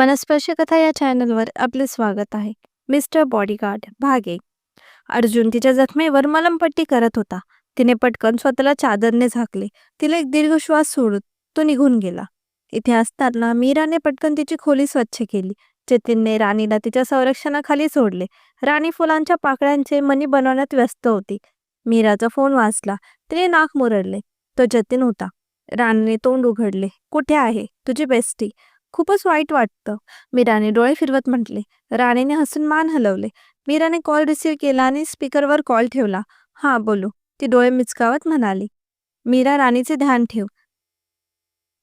मनस्पर्शी कथा या चॅनलवर आपले स्वागत आहे. मिस्टर बॉडीगार्ड भाग. एक अर्जुन तिच्या जखमेवर मलमपट्टी करत होता. तिने पटकन स्वतःला चादरने झाकले. तिला एक दीर्घ श्वास सोडून तो निघून गेला. इथे असताना मीराने पटकन तिची खोली स्वच्छ केली. जतीनने राणीला तिच्या संरक्षणाखाली सोडले. राणी फुलांच्या पाकळ्यांचे मणी बनवण्यात व्यस्त होती. मीराचा फोन वाचला. तिने नाक मुरडले. तो जतीन होता. राणीने तोंड उघडले. कुठे आहे? तुझी बेस्टी. खूपच वाईट वाटतं. मीराने डोळे फिरवत म्हटले राणीने हसून मान हलवले. मीराने कॉल रिसीव्ह केला आणि स्पीकरवर कॉल ठेवला. हां बोलू. ती डोळे मिचकावत म्हणाली मीरा राणीचे ध्यान ठेव.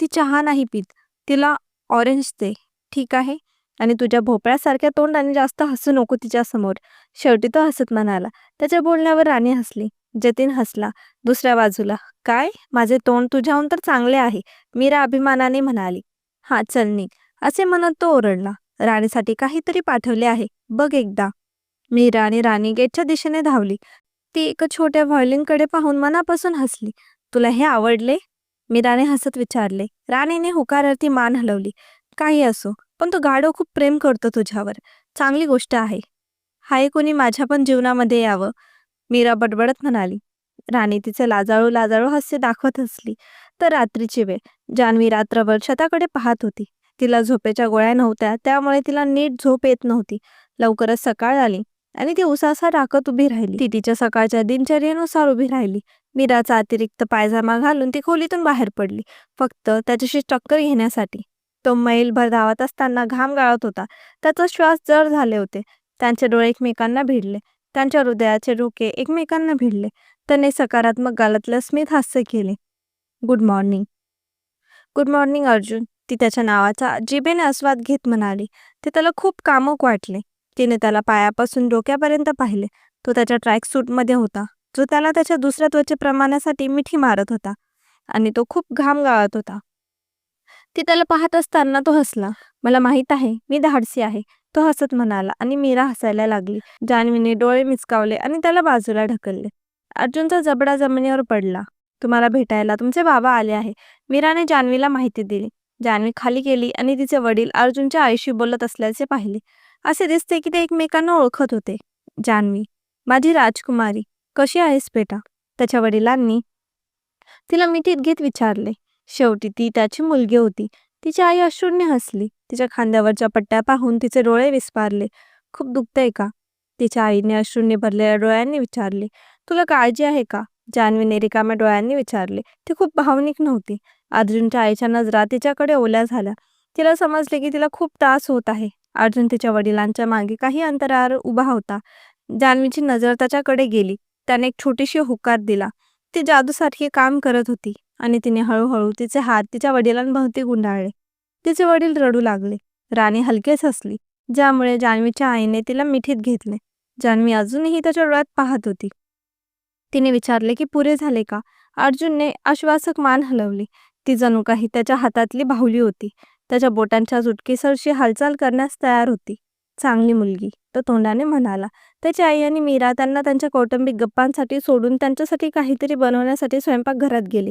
ती चहा नाही पित. तिला ऑरेंज दे. ठीक आहे? आणि तुझ्या भोपळ्यासारख्या तोंडाने जास्त हसू नको तिच्यासमोर शेवटी तो हसत म्हणाला त्याच्या बोलण्यावर राणी हसली. जतीन हसला. दुसऱ्या बाजूला काय? माझे तोंड तुझ्याहून तर चांगले आहे. मीरा अभिमानाने म्हणाली हा चल निघ. असे म्हणत तो ओरडला. राणीसाठी काहीतरी पाठवले आहे. बघ एकदा. मीरा आणि राणी गेटच्या दिशेने धावली. ती एका छोट्या व्हायोलिनकडे पाहून मनापासून हसली. तुला हे आवडले? मीराने हसत विचारले. राणीने हुकारार्थी मान हलवली. काही असो पण तो गाडो खूप प्रेम करतो तुझ्यावर. चांगली गोष्ट आहे. हाय कोणी माझ्या पण जीवनामध्ये यावं? मीरा बडबडत म्हणाली. राणी तिचे लाजाळू लाजाळू हास्य दाखवत असली तर रात्रीची वेळ. जान्हवी रात्रभर छताकडे पाहत होती. तिला झोपेच्या गोळ्या नव्हत्या त्यामुळे तिला नीट झोप येत नव्हती. लवकरच सकाळ आली आणि ती उसासा टाकत उभी राहिली. ती तिच्या सकाळच्या दिनचर्येनुसार उभी राहिली. मीराचा अतिरिक्त पायजामा घालून ती खोलीतून बाहेर पडली फक्त त्याच्याशी टक्कर घेण्यासाठी. तो मैलभर धावत असताना घाम गाळत होता. त्याचा श्वास जड झाले होते. त्यांचे डोळे एकमेकांना भिडले. त्यांच्या हृदयाचे डोके एकमेकांना भिडले. त्याने सकारात्मक गालातलं स्मित हास्य केले. Good morning good morning Arjun ती त्याच्या नावाचा जिबेने आस्वाद घेत म्हणाली. ते त्याला खूप कामक वाटले. तिने त्याला पायापासून डोक्यापर्यंत पाहिले. तो त्याच्या ट्रॅक सूटमध्ये होता जो त्याला त्याच्या दुसऱ्या त्वचे प्रमाणासाठी मिठी मारत होता आणि तो खूप घाम गाळत होता. ती त्याला पाहत असताना तो हसला. मला माहीत आहे मी धाडसी आहे तो हसत म्हणाला आणि मीरा हसायला लागली. जान्हवीने डोळे मिचकावले आणि त्याला बाजूला ढकलले. अर्जुनचा जबडा जमिनीवर पडला. तुम्हाला भेटायला तुमचे बाबा आले आहे. मीराने जान्हवीला माहिती दिली. जान्हवी खाली गेली आणि तिचे वडील अर्जुनच्या आईशी बोलत असल्याचे पाहिले. असे दिसते की ते एकमेकांना ओळखत होते. जान्हवी माझी राजकुमारी कशी आहेस बेटा? त्याच्या वडिलांनी तिला मिठीत घेत विचारले. शेवटी ती त्याची मुलगी होती. तिची आई अश्रूंनी हसली. तिच्या खांद्यावरच्या पट्ट्या पाहून तिचे डोळे विस्पारले. खूप दुखतंय का? तिच्या आईने अश्रूंनी भरलेल्या डोळ्यांनी विचारले. तुला काळजी आहे का? जान्हवीने रिकाम्या डोळ्यांनी विचारले. ती खूप भावनिक नव्हती. अर्जुनच्या आईच्या नजरा तिच्याकडे ओल्या झाल्या. तिला समजले की तिला खूप त्रास होत आहे. अर्जुन तिच्या वडिलांच्या मागे काही अंतरावर उभा होता. जान्हवीची नजर त्याच्याकडे गेली. त्याने एक छोटीशी होकार दिला. ती जादूसारखी काम करत होती आणि तिने हळूहळू तिचे हात तिच्या वडिलांभोवती गुंडाळले. तिचे वडील रडू लागले. राणी हलकेच हसली ज्यामुळे जान्हवीच्या आईने तिला मिठीत घेतले. जान्हवी अजूनही त्याच्या डोळ्यात पाहत होती. तिने विचारले की पुरे झाले का? अर्जुनने आश्वासक मान हलवली. ती जणू काही त्याच्या हातातली बाहुली होती. त्याच्या बोटांच्या चुटकीसरशी हालचाल करण्यास तयार होती. चांगली मुलगी तो तोंडाने म्हणाला. त्याची आई आणि मीरा त्यांना त्यांच्या कौटुंबिक गप्पांसाठी सोडून त्यांच्यासाठी काहीतरी बनवण्यासाठी स्वयंपाकघरात गेले.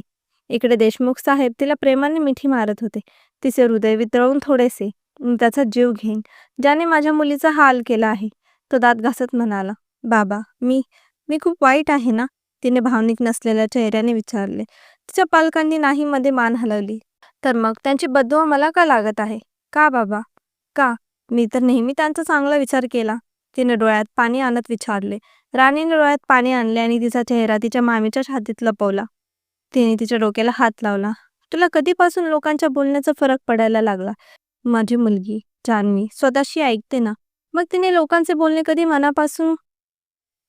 इकडे देशमुख साहेब तिला प्रेमाने मिठी मारत होते. तिचे हृदय वितळवून थोडेसे त्याचा जीव घेईन. ज्याने माझ्या मुलीचा हाल केला आहे. तो दात घासत म्हणाला. बाबा मी मी खूप वाईट आहे ना? तिने भावनिक नसलेल्या चेहऱ्याने विचारले. तिच्या पालकांनी नाही मध्ये मान हलवली. तर मग त्यांची बद्दुआ मला का लागत आहे? का बाबा? का? मी तर नेहमी त्यांचा चांगला विचार केला. तिने डोळ्यात पाणी आणत विचारले. राणीने डोळ्यात पाणी आणले आणि तिचा चेहरा तिच्या मामीच्या छातीत लपवला. तिने तिच्या डोक्याला हात लावला. तुला कधीपासून लोकांच्या बोलण्याचा फरक पडायला लागला? माझी मुलगी जान्हवी स्वतःशी ऐकते ना? मग तिने लोकांचे बोलणे कधी मनापासून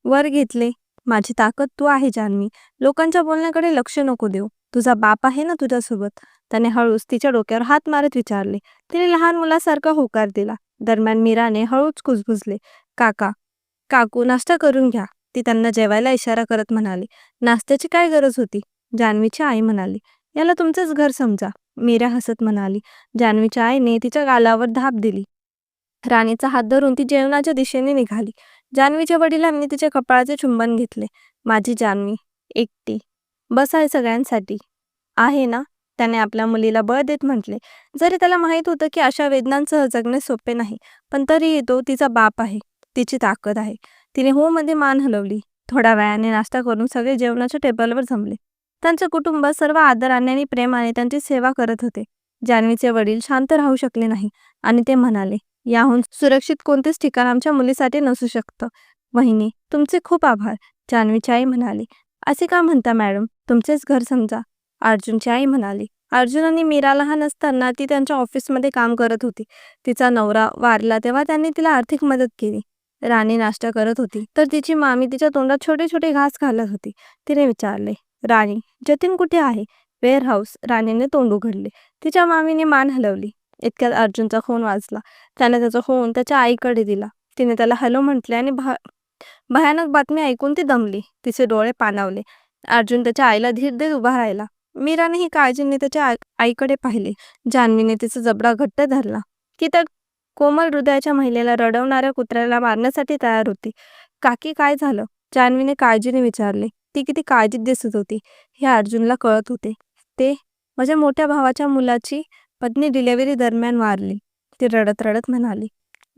वर घेतले. माझी ताकद तू आहे जान्हवी लोकांच्या बोलण्याकडे लक्ष नको देऊ. तुझा बाप आहे ना तुझ्यासोबत? त्याने हळूच तिच्या डोक्यावर हात मारत विचारले. तिने लहान मुलासारखा होकार दिला. दरम्यान मीराने हळूच कुजबुजले. काका काकू नाश्ता करून घ्या. ती त्यांना जेवायला इशारा करत म्हणाली. नाश्त्याची काय गरज होती? जान्हवीची आई म्हणाली. याला तुमचंच घर समजा. मीरा हसत म्हणाली. जान्हवीच्या आईने तिच्या गालावर धाप दिली. राणीचा हात धरून ती जेवणाच्या दिशेने निघाली. जान्हवीच्या वडिलांनी तिच्या कपाळाचे चुंबन घेतले. माझी जान्हवी एकटी बस आहे सगळ्यांसाठी. आहे ना? त्याने आपल्या मुलीला बळ देत म्हटले. जरी त्याला माहीत होतं की अशा वेदनांसह जगणे सोपे नाही पण तरीही तो तिचा बाप आहे तिची ताकद आहे. तिने हो मध्ये मान हलवली. थोड्या वेळाने नाश्ता करून सगळे जेवणाच्या टेबलवर जमले. त्यांचे कुटुंब सर्व आदराने आणि प्रेमाने त्यांची सेवा करत होते. जान्हवीचे वडील शांत राहू शकले नाही आणि ते म्हणाले याहून सुरक्षित कोणतेच ठिकाण आमच्या मुलीसाठी नसू शकतं. वहिनी तुमचे खूप आभार. जान्हवीची आई म्हणाली. असे का म्हणता मॅडम? तुमचेच घर समजा. अर्जुनची आई म्हणाली. अर्जुन आणि मीरा लहान असताना ती त्यांच्या ऑफिसमध्ये काम करत होती. तिचा नवरा वारला तेव्हा त्यांनी तिला आर्थिक मदत केली. राणी नाश्ता करत होती. तर तिची मामी तिच्या तोंडात छोटे छोटे घास घालत होती. तिने विचारले राणी जतीन कुठे आहे? वेअर हाऊस राणीने तोंड उघडले. तिच्या मामीने मान हलवली. इतक्यात अर्जुनचा फोन वाजला त्याने त्याचा फोन त्याच्या आईकडे दिला. तिने त्याला हॅलो म्हटले आणि भा भयानक बातमी ऐकून ती दमली. तिचे डोळे पाणावले. अर्जुन त्याच्या आईला धीर देत उभा राहिला. मीराने ही काळजीने त्याच्या आईकडे पाहिले. जान्हवीने तिचा जबडा घट्ट धरला. ती त्या कोमल हृदयाच्या महिलेला रडवणाऱ्या कुत्र्याला मारण्यासाठी तयार होती. काकी काय झालं जान्हवीने काळजीने विचारले. ती किती काळजीत दिसत होती हे अर्जुनला कळत होते. ते माझ्या मोठ्या भावाच्या मुलाची पत्नी डिलेव्हरी दरम्यान वारली. ती रडत रडत म्हणाली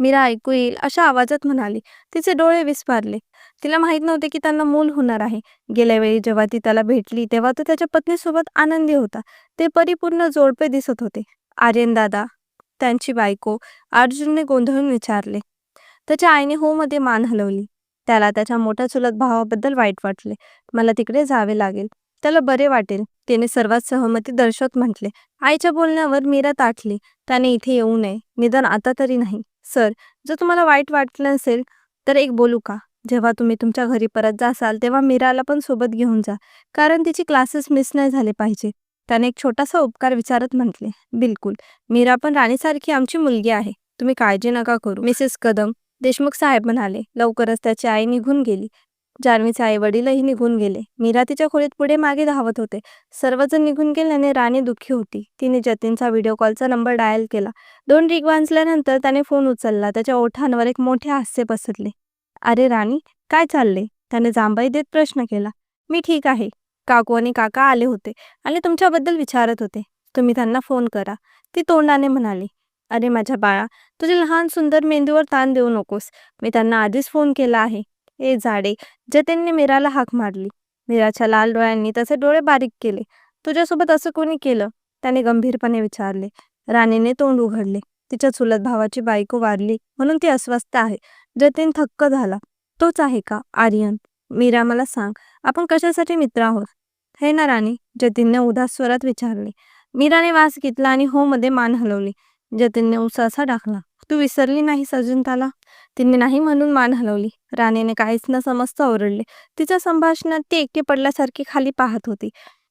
मीरा ऐकू येईल अशा आवाजात म्हणाली. तिचे डोळे विस्पारले तिला माहीत नव्हते की त्यांना मूल होणार आहे. गेल्या वेळी जेव्हा ती त्याला भेटली तेव्हा तो त्याच्या पत्नीसोबत आनंदी होता. ते परिपूर्ण जोडपे दिसत होते. आर्यन दादा त्यांची बायको अर्जुनने गोंधळून विचारले. त्याच्या आईने हो मध्ये मान हलवली. त्याला त्याच्या मोठ्या चुलत भावाबद्दल वाईट वाटले. मला तिकडे जावे लागेल. त्याला बरे वाटेल तिने सर्वात सहमती दर्शवत म्हटले. आईच्या बोलण्यावर मीरा ताटली त्याने इथे येऊ नये. निदान आता तरी नाही. सर जर तुम्हाला वाईट वाटलं नसेल तर एक बोलू का? जेव्हा तुम्ही तुमच्या घरी परत जासाल तेव्हा मीराला पण सोबत घेऊन जा. कारण तिची क्लासेस मिस नाही झाले पाहिजे. त्याने एक छोटासा उपकार विचारत म्हटले. बिलकुल. मीरा पण राणीसारखी आमची मुलगी आहे. तुम्ही काळजी नका करू. मिसेस कदम देशमुख साहेब म्हणाले. लवकरच त्याची आई निघून गेली. जान्हवीचे आई वडीलही निघून गेले. मीरा तिच्या खोलीत पुढे मागे धावत होते. सर्वजण निघून गेल्याने राणी दुःखी होती. तिने जतीनचा व्हिडिओ कॉलचा नंबर डायल केला. दोन रिग वाजल्यानंतर त्याने फोन उचलला. त्याच्या ओठांवर एक मोठे हास्य पसरले. अरे राणी काय चालले त्याने जांभई देत प्रश्न केला. मी ठीक आहे. काकू आणि काका आले होते आणि तुमच्याबद्दल विचारत होते. तुम्ही त्यांना फोन करा. ती तोंडाने म्हणाली अरे माझ्या बाळा तुझ्या लहान सुंदर मेंदूवर ताण देऊ नकोस. मी त्यांना आधीच फोन केला आहे. हे झाडे जतीनने मीराला हाक मारली. मीराच्या लाल डोळ्यांनी त्याचे डोळे बारीक केले. तुझ्यासोबत असं कोणी केलं? त्याने गंभीरपणे विचारले. राणीने तोंड उघडले. तिच्या चुलत भावाची बायको वारली म्हणून ती अस्वस्थ आहे. जतीन थक्क झाला. तोच आहे का? आर्यन मीरा मला सांग. आपण कशासाठी मित्र आहोत? हे ना राणी? जतीनने उदास स्वरात विचारले. मीराने वास घेतला आणि हो मध्ये मान हलवली. जतीनने उसासा टाकला तू विसरली नाहीस अजून त्याला तिने नाही म्हणून मान हलवली. राणीने काहीच न समजता ओरडले. तिच्या संभाषणात ती एकटी पडल्यासारखी खाली पाहत होती.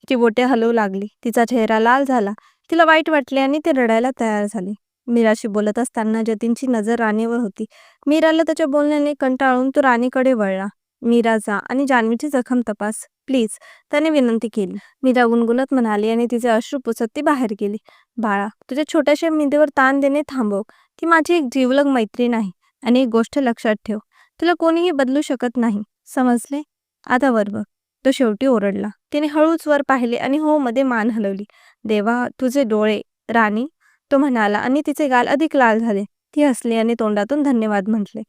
ती बोटे हलवू लागली. तिचा चेहरा लाल झाला. तिला वाईट वाटले आणि ती रडायला तयार झाली. मीराशी बोलत असताना जतीनची नजर राणीवर होती. मीराला त्याच्या बोलण्याने कंटाळून तो राणीकडे वळला. मीराचा आणि जान्हवीची जखम तपास. प्लीज. त्याने विनंती केली. मीरा गुणगुणत म्हणाली आणि तिचे अश्रू पुसत ती बाहेर गेली. बाळा तुझ्या छोट्याशा मेंदीवर ताण देणे थांबव. ती माझी एक जीवलग मैत्रीण आहे आणि एक गोष्ट लक्षात ठेव तुला कोणीही बदलू शकत नाही. समजले? आता वर बघ. तो शेवटी ओरडला. तिने हळूच वर पाहिले आणि हो मध्ये मान हलवली. देवा तुझे डोळे. राणी? तो म्हणाला आणि तिचे गाल अधिक लाल झाले. ती हसली आणि तोंडातून धन्यवाद म्हटले.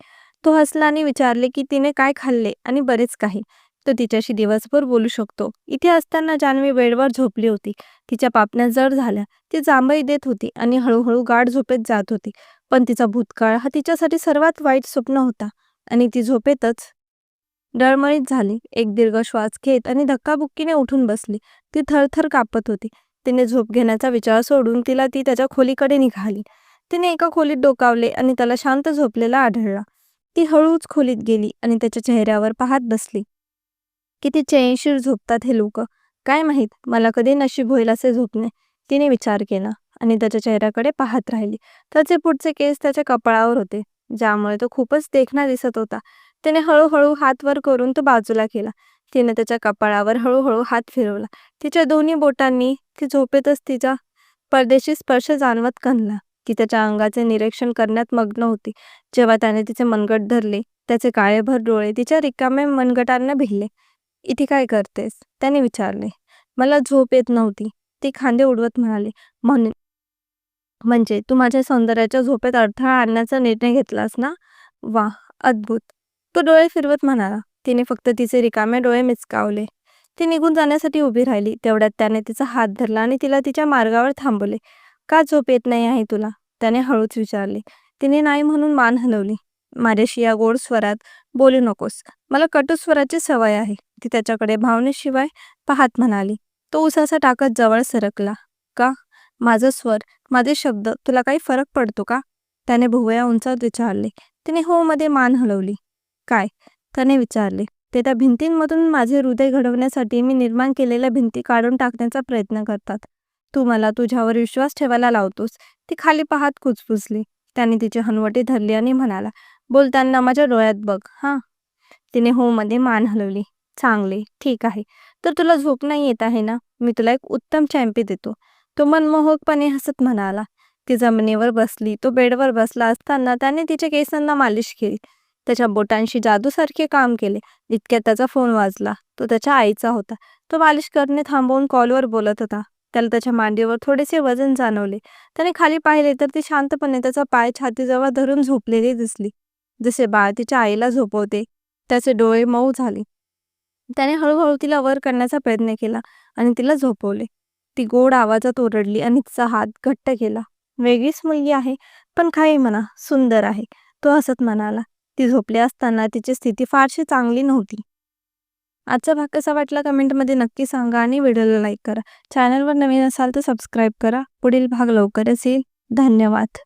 तो हसला आणि विचारले की तिने काय खाल्ले आणि बरेच काही. तो तिच्याशी दिवसभर बोलू शकतो. इथे असताना जान्हवी बेडवर झोपली होती. तिच्या पापण्या जड झाल्या. ती जांभई देत होती आणि हळूहळू गाढ झोपेत जात होती. पण तिचा भूतकाळ हा तिच्यासाठी सर्वात वाईट स्वप्न होता आणि ती झोपेतच डळमळीत झाली. एक दीर्घ श्वास घेत आणि धक्काबुक्कीने उठून बसली. ती थरथर कापत होती. तिने झोप घेण्याचा विचार सोडून तिला ती त्याच्या खोलीकडे निघाली. तिने एका खोलीत डोकावले आणि त्याला शांत झोपलेला आढळला. ती हळूच खोलीत गेली आणि त्याच्या चेहऱ्यावर पाहत बसली. किती चैनशीर झोपतात हे लोक. काय माहीत मला कधी नशीब होईल असे झोपणे. तिने विचार केला. आणि त्याच्या चेहऱ्याकडे पाहत राहिली. त्याचे पुढचे केस त्याच्या कपाळावर होते ज्यामुळे तो खूपच देखणा दिसत होता. त्याने हळूहळू हात वर करून तो बाजूला केला. तिने त्याच्या कपाळावर हळूहळू हात फिरवला. तिच्या दोन्ही बोटांनी ती झोपेतच तिचा परदेशी स्पर्श जाणवत कणला. ती त्याच्या अंगाचे निरीक्षण करण्यात मग्न होती. जेव्हा त्याने तिचे मनगट धरले त्याचे काळेभर डोळे तिच्या रिकाम्या मनगटांना भिडले. इथे काय करतेस? त्याने विचारले. मला झोप येत नव्हती. ती खांदे उडवत म्हणाली. म्हणून म्हणजे तू माझ्या सौंदर्याच्या झोपेत अडथळा आणण्याचा निर्णय घेतलास ना? वा अद्भुत. तो डोळे फिरवत म्हणाला. तिने फक्त तिचे रिकामे डोळे मिचकावले ती निघून जाण्यासाठी उभी राहिली. तेवढ्यात त्याने तिचा हात धरला आणि तिला तिच्या मार्गावर थांबवले. का झोप येत नाही आहे तुला? त्याने हळूच विचारले. तिने नाही म्हणून मान हलवली. माझ्याशी या गोड स्वरात बोलू नकोस. मला कटू स्वराची सवय आहे. ती त्याच्याकडे भावनेशिवाय पाहत म्हणाली. तो उसासा टाकत जवळ सरकला. का? माझं स्वर माझे शब्द तुला काही फरक पडतो का? त्याने भुवया उंचावत विचारले. तिने हो मध्ये मान हलवली. काय? त्याने विचारले. ते त्या भिंतींमधून माझे हृदय घडवण्यासाठी मी निर्माण केलेल्या भिंती काढून टाकण्याचा प्रयत्न करतात. तू मला तुझ्यावर विश्वास ठेवायला लावतोस. ती खाली पाहत कुचपुचली त्याने तिची हनवटी धरली आणि म्हणाला बोलताना माझ्या डोळ्यात बघ हां. तिने हो मध्ये मान हलवली. चांगले. ठीक आहे. तर तुला झोप नाही येत आहे ना? मी तुला एक उत्तम चॅम्पी देतो. तो मनमोहकपणे हसत म्हणाला ती जमिनीवर बसली तो बेडवर बसला असताना त्याने तिच्या केसांना मालिश केली. त्याच्या बोटांशी जादूसारखे काम केले. इतक्यात त्याचा फोन वाजला. तो त्याच्या आईचा होता. तो मालिश करणे थांबवून कॉलवर बोलत होता. त्याला त्याच्या मांडीवर थोडेसे वजन जाणवले. त्याने खाली पाहिले तर ती शांतपणे त्याचा पाय छातीजवळ धरून झोपलेली दिसली. जसे बाळ तिच्या आईला झोपवते त्याचे डोळे मऊ झाले. त्याने हळूहळू तिला वर करण्याचा प्रयत्न केला आणि तिला झोपवले. ती गोड आवाजात ओरडली आणि तिचा हात घट्ट केला. वेगळीच मुलगी आहे पण काही म्हणा सुंदर आहे तो हसत म्हणाला. ती झोपली असताना तिची स्थिती फारशी चांगली नव्हती. आजचा भाग कसा वाटला कमेंटमध्ये नक्की सांगा आणि व्हिडिओला लाईक करा. चॅनलवर नवीन असाल तर सबस्क्राईब करा. पुढील भाग लवकरच येईल. धन्यवाद.